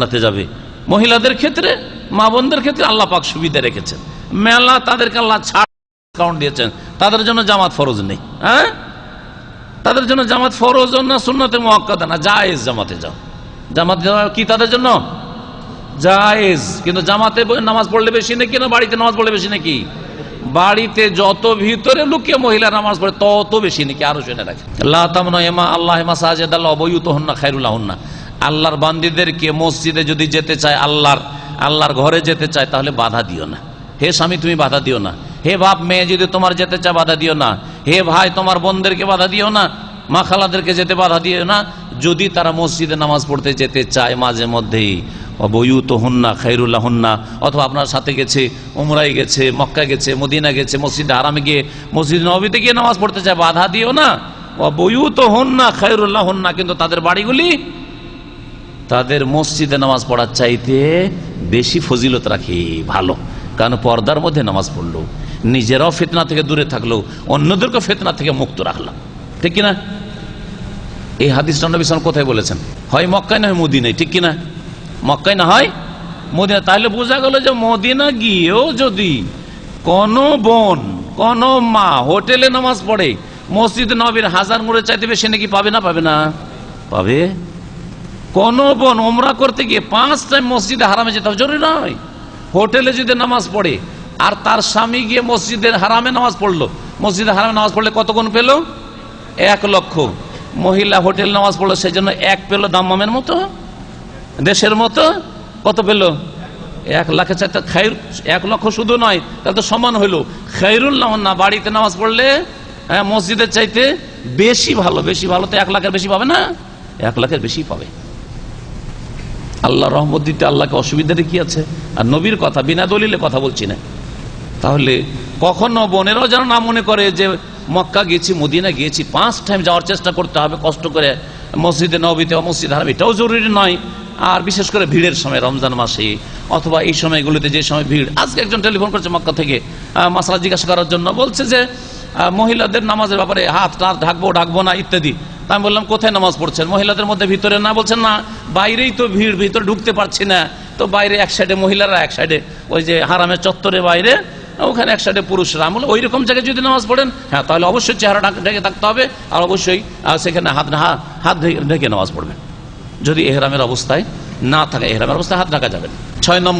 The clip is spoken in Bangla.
জান্নাতে যাবে। মহিলাদের ক্ষেত্রে মা বোনদের ক্ষেত্রে আল্লাহ পাক সুবিধা রেখেছেন। মেলা তাদেরকে আল্লাহ ছাড় দিয়েছেন। তাদের জন্য জামাত ফরজ নেই হ্যাঁ? তাদের জন্য জামাত ফরজ না সুন্নতে মহাক্কাদা না, জায়েজ জামাতে যাও। জামাতে কি তাদের জন্য? জায়েজ। কিন্তু জামাতে নামাজ পড়লে বেশি নাকি না বাড়িতে নামাজ পড়লে বেশি নাকি? বাড়িতে যত ভিতরে লুকিয়ে মহিলা নামাজ পড়ে তত বেশি নাকি, আরও শুনে রাখে আল্লাহ তামনা এমা আল্লাহ এমা সাজেদ আল্লাহ অবয়ুত হন্না খাইরুল্লাহ হন্না আল্লাহর বান্দিদেরকে মসজিদে যদি যেতে চায়, আল্লাহর আল্লাহর ঘরে যেতে চায়, তাহলে বাধা দিও না। হে স্বামী, তুমি বাধা দিও না। হে বাপ মেয়ে, যদি তোমার যেতে চায়, বাধা দিও না। হে ভাই, তোমার বোনদেরকে বাধা দিও না। মা খালাদেরকে যেতে বাধা দিও না। যদি তারা মসজিদে নামাজ পড়তে যেতে চায় মাঝে মধ্যেই বয়ুত হন্না খাইরুল্লাহ হন্না অথবা আপনার সাথে গেছে উমরাই গেছে মক্কা গেছে মদিনা গেছে, মসজিদে আরামে গিয়ে, মসজিদ নবীতে গিয়ে নামাজ পড়তে চায়, বাধা দিও না। বয়ুত হন্না খাইরুল্লাহ হন্না কিন্তু তাদের বাড়িগুলি তাদের মসজিদে নামাজ পড়ার চাইতে বেশি ফজিলত রাখি, ভালো। কারণ পর্দার মধ্যে নামাজ পড়ল। নিজেরাও ফেতনা থেকে দূরে থাকল, অন্যদেরকে ফেতনা থেকে মুক্ত রাখলাম। ঠিক কিনা? এই হাদিস নবী কোথায় বলেছেন? হয় মক্কায় না হয় মদিনায়? ঠিক কিনা? মক্কায় না হয়? মদিনা তাহলে বোঝা গেল যে মদিনা গিয়েও যদি কোন বোন, কোন মা হোটেলে নামাজ পড়ে, মসজিদে নবীর হাজার মুড়ে চাইতে বেশি নাকি পাবে না পাবে না? পাবে? কোন বোন ওমরা করতে গিয়ে পাঁচ টাইম মসজিদে হারামে যেতে হবে। জরুরি নয়। হোটেলে যদি নামাজ পড়ে, আর তার স্বামী গিয়ে মসজিদের হারামে নামাজ পড়ল, মসজিদে হারামে নামাজ পড়লে কত গুণ পেল? এক লক্ষ। মহিলা হোটেল নামাজ পড়ল সেই জন্য এক পেল দাম্মামের মতো? দেশের মতো? কত পেল? এক লাখের চারটা খাইর, এক লক্ষ শুধু নয়, তাহলে তো সমান হইল। খাইরুল্লাহ না, বাড়িতে নামাজ পড়লে হ্যাঁ মসজিদের চাইতে বেশি ভালো বেশি ভালো তো এক লাখের বেশি পাবে না? এক লাখের বেশি পাবে। আল্লাহ রহমত দিতে আল্লাহকে অসুবিধাটা কি আছে। আর নবীর কথা, বিনা দলিলে কথা বলছি না। তাহলে কখনো বোনেরাও যেন না মনে করে যে মক্কা গেছি, মদিনা গিয়েছি পাঁচ টাইম যাওয়ার চেষ্টা করতে হবে, কষ্ট করে মসজিদে নবীতে মসজিদ হারাম। এটাও জরুরি নয়। আর বিশেষ করে ভিড়ের সময়, রমজান মাসে, অথবা এই সময়গুলোতে যে সময় ভিড়। আজকে একজন টেলিফোন করছে মক্কা থেকে মাসালা জিজ্ঞাসা করার জন্য। বলছে যে মহিলাদের নামাজের ব্যাপারে হাত টাত ঢাকবো ঢাকবো না, ইত্যাদি। আমি বললাম, কোথায় নামাজ পড়ছেন? মহিলাদের মধ্যে ভিতরে না বলছেন, না, বাইরেই তো ভিড়, ভিতরে ঢুকতে পারছি না। তো বাইরে এক সাইডে মহিলারা, এক সাইডে ওই যে হারামের চত্বরে বাইরে, ওখানে এক সাইডে পুরুষরা। আমি ওই রকম জায়গায় যদি নামাজ পড়েন? হ্যাঁ তাহলে অবশ্যই চেহারা ঢাক- থাকতে হবে আর অবশ্যই সেখানে হাত হাত ঢেকে নামাজ পড়বেন। যদি এহরামের অবস্থায় না থাকে, এহরামের অবস্থায় হাত ঢাকা যাবে ছয় নম্বর